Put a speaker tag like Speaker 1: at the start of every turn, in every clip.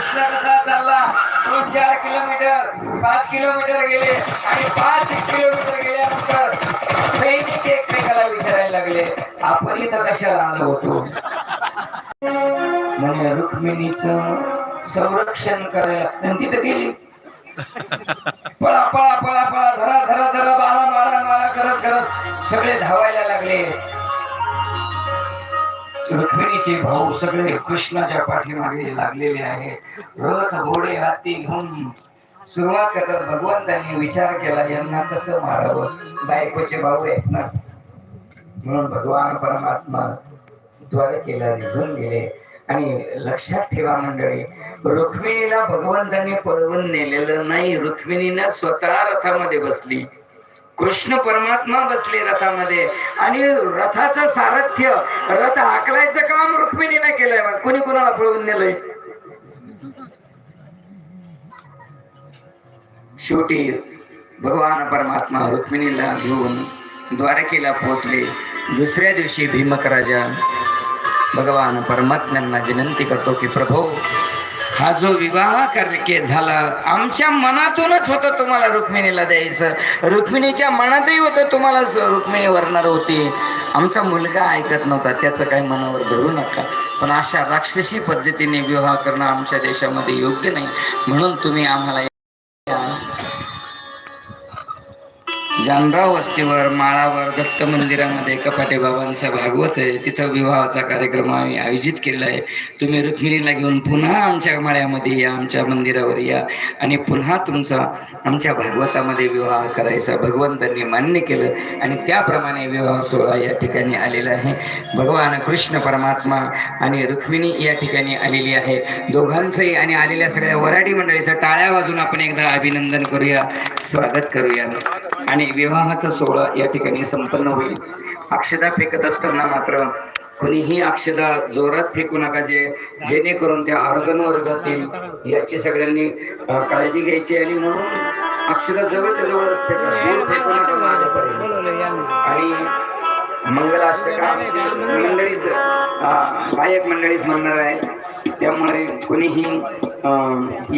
Speaker 1: कृष्ण कसा चालला. दोन चार किलोमीटर पाच किलोमीटर गेले आणि पाच किलोमीटर गेल्यानंतर सैनिक एकमेकाला विचारायला लागले आपण इथं कशाला आलो होतो? म्हणे रुक्मिणीचं संरक्षण करायला. तिथे गेली. पळा पळा पळा पळा धरा धरा धरा मारा मारा मारा करत करत सगळे धावायला लागले. रुक्मिणीचे भाऊ सगळे कृष्णाच्या पाठीमागे लागलेले आहेत. रथ घोडे हाती घेऊन सुरुवात करतात. भगवंतांनी विचार केला यांना कसं मारावं? बायकोचे भाऊ आहेत ना. म्हणून भगवान परमात्मा द्वारे केला निघून गेले. आणि लक्षात ठेवा मंडळी रुक्मिणीला भगवंतांनी पळवून नेलेलं नाही. रुक्मिणीनं स्वतः रथामध्ये बसली. कृष्ण परमात्मा बसले रथामध्ये. आणि रथाचं सारथ्य रथ हाकलायचं काम रुक्मिणीने केलंय? मग कोणी कोणाला पळवून नेलंय? शेवटी भगवान परमात्मा रुक्मिणीला घेऊन द्वारकेला पोहोचले. दुसऱ्या दिवशी भीमक राजा भगवान परमात्म्यांना विनंती करतो की प्रभू हा जो विवाह करके झाला आमच्या मनातूनच होतं तुम्हाला रुक्मिणीला द्यायचं. रुक्मिणीच्या मनातही होतं तुम्हाला रुक्मिणी वरणार होती. आमचा मुलगा ऐकत नव्हता त्याचं काही मनावर धरू नका. पण अशा राक्षसी पद्धतीने विवाह करणं आमच्या देशामध्ये योग्य नाही. म्हणून तुम्ही आम्हाला जानराव वस्तीवर माळावर दत्त मंदिरामध्ये कपाटे बाबांचा भागवत आहे तिथं विवाहाचा कार्यक्रम आम्ही आयोजित केलेला आहे तुम्ही रुक्मिणीला घेऊन पुन्हा आमच्या माळ्यामध्ये या आमच्या मंदिरावर या आणि पुन्हा तुमचा आमच्या भागवतामध्ये विवाह करायचा. भगवंतांनी मान्य केलं आणि त्याप्रमाणे विवाह सोहळा या ठिकाणी आलेला आहे. भगवान कृष्ण परमात्मा आणि रुक्मिणी या ठिकाणी आलेली आहे. दोघांचंही आणि आलेल्या सगळ्या वराडी मंडळीचं टाळ्या वाजून आपण एकदा अभिनंदन करूया स्वागत करूया. आणि विवाहाचा सोहळा या ठिकाणी संपन्न होईल. अक्षदा फेकत असताना मात्र कुणीही अक्षदा जोरात फेकू नका जे जेणेकरून त्या ऑर्गनवर जातील याची सगळ्यांनी काळजी घ्यायची आणि म्हणून अक्षदा जवळच्या जवळच फेकू नका आणि मंगलाष्टका मंडळीच. गायक मंडळीच म्हणणार आहे. त्यामुळे कोणीही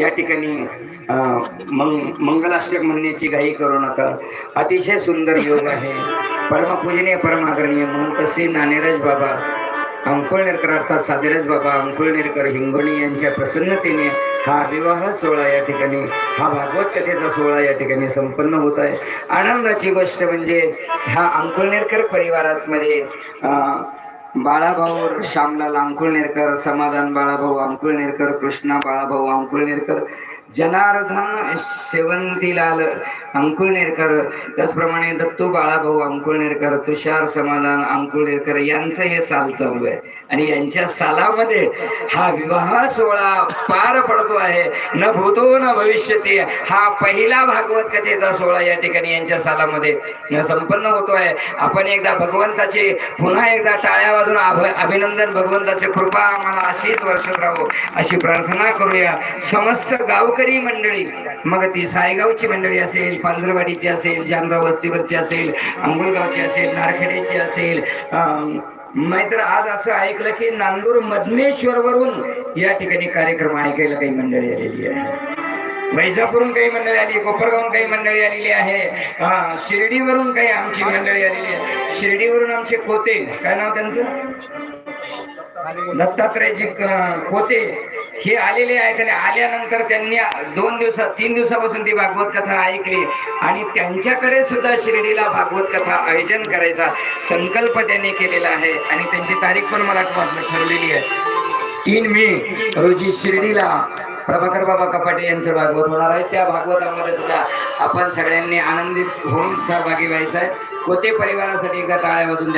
Speaker 1: या ठिकाणी मंग मंगलाष्टक म्हणण्याची घाई करू नका. अतिशय सुंदर योग आहे. परमपूजनीय परमागरणीय म्हणून तसे नानेराज बाबा अंकुळनेरकर अर्थात सादेराज बाबा अंकुळनेरकर हिंगोणी यांच्या प्रसन्नतेने हा विवाह सोहळा या ठिकाणी हा भागवत कथेचा सोहळा या ठिकाणी संपन्न होत आहे. आनंदाची गोष्ट म्हणजे ह्या अंकुळनेरकर परिवारात अं, बाळाभाऊ श्यामलाल अंकुळनेरकर समाधान बाळाभाऊ अंकुळनेरकर कृष्णा बाळाभाऊ अंकुळनेरकर जनार्दन शेवंतीलाल अंकुळनेरकर त्याचप्रमाणे दत्तू बाळाभाऊ अंकुळनेरकर तुषार समाधान अंकुळनेरकर यांचं हे साल चालू आहे. आणि यांच्या सालामध्ये हा विवाह सोहळा पार पडतो आहे. न भूतो न भविष्यती. हा पहिला भागवत कथेचा सोहळा या ठिकाणी यांच्या सालामध्ये संपन्न होतो आहे. आपण एकदा भगवंताचे पुन्हा एकदा टाळ्या वाजून अभ- अभिनंदन भगवंताचे कृपा आम्हाला अशीच वर्षात राहो. अशी प्रार्थना करूया. समस्त गावकरी मंडळी. मग ती सायगावची मंडळी असेल पांजरवाडीची असेल जानराव वस्तीवरची असेल अंबुलगावची असेल नारखेड्याची असेल नाहीतर आज असं ऐकलं की नांदूर मधमेश्वर वरून या ठिकाणी कार्यक्रम ऐकायला काही मंडळी आलेली आहे. वैजापूरून काही मंडळी आली कोपरगावून काही मंडळी आलेली आहे. हा, शिर्डीवरून काही आमची मंडळी आलेली आहे. शिर्डीवरून आमचे खोते काय नाव त्यांचं? दत्तात्रयजी होते. हे आलेले आहेत आणि आल्यानंतर त्यांनी दोन दिवसात तीन दिवसापासून ती भागवत कथा ऐकली. आणि त्यांच्याकडे सुद्धा शिर्डीला भागवत कथा आयोजन करायचा संकल्प त्यांनी केलेला आहे. आणि त्यांची तारीख पण मला ठरलेली आहे. तीन मे रोजी शिर्डीला प्रभाकर बाबा कपाटे यांचं भागवत होणार आहे. त्या भागवतामध्ये सुद्धा आपण सगळ्यांनी आनंदित होऊन सहभागी व्हायचं आहे. कोते परिवारासाठी एका टाळ्या वाजून